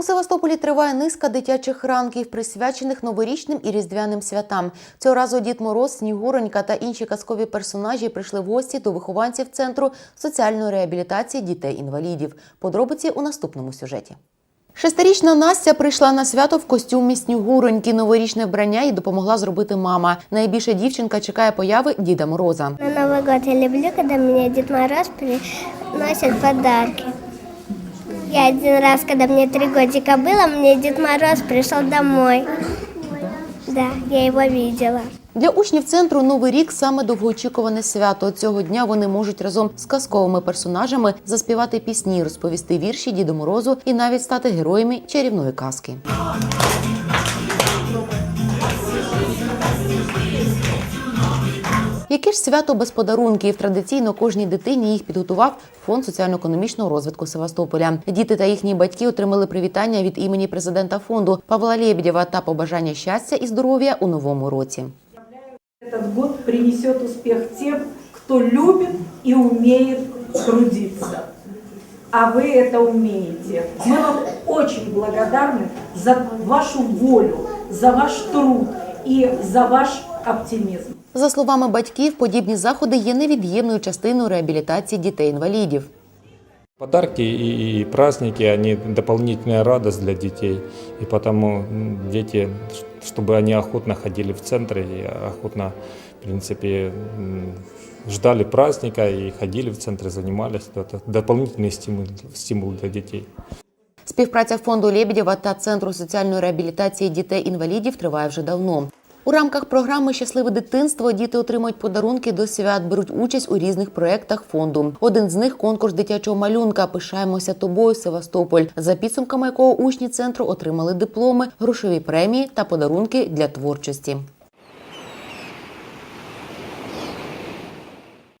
У Севастополі триває низка дитячих ранків, присвячених новорічним і різдвяним святам. Цього разу Дід Мороз, Снігуронька та інші казкові персонажі прийшли в гості до вихованців центру соціальної реабілітації дітей-інвалідів. Подробиці у наступному сюжеті. Шестирічна Настя прийшла на свято в костюмі Снігуроньки. Новорічне вбрання їй допомогла зробити мама. Найбільше дівчинка чекає появи Діда Мороза. На Новый год я люблю, когда мне Дед Мороз приносит подарки. Я один раз, когда мне три годика было, мне Дед Мороз пришел домой. Да, я его видела. Для учнів центру Новий рік саме довгоочікуване свято. Цього дня вони можуть разом з казковими персонажами заспівати пісні, розповісти вірші Діду Морозу і навіть стати героями чарівної казки. Яке ж свято без подарунків? Традиційно кожній дитині їх підготував фонд соціально-економічного розвитку Севастополя. Діти та їхні батьки отримали привітання від імені президента фонду Павла Лєбєдєва та побажання щастя і здоров'я у новому році. Этот год принесет успех тем, кто любит и умеет трудиться. А вы это умеете. Мы вам очень благодарны за вашу волю, за ваш труд и за ваш оптимизм. За словами батьків, подібні заходи є невід'ємною частиною реабілітації дітей-інвалідів. Подарки и, и праздники, они дополнительная радость для детей. И потому м, дети, ш- чтобы они охотно ходили в центры и охотно, в принципе, м, ждали праздника и ходили в центры, занимались. Это дополнительный стимул, стимул для детей. Співпраця фонду Лєбєдєва та центру соціальної реабілітації дітей-інвалідів триває вже давно. У рамках програми Щасливе дитинство діти отримують подарунки до свят, беруть участь у різних проєктах фонду. Один з них конкурс дитячого малюнка Пишаємося тобою, Севастополь, за підсумками якого учні центру отримали дипломи, грошові премії та подарунки для творчості.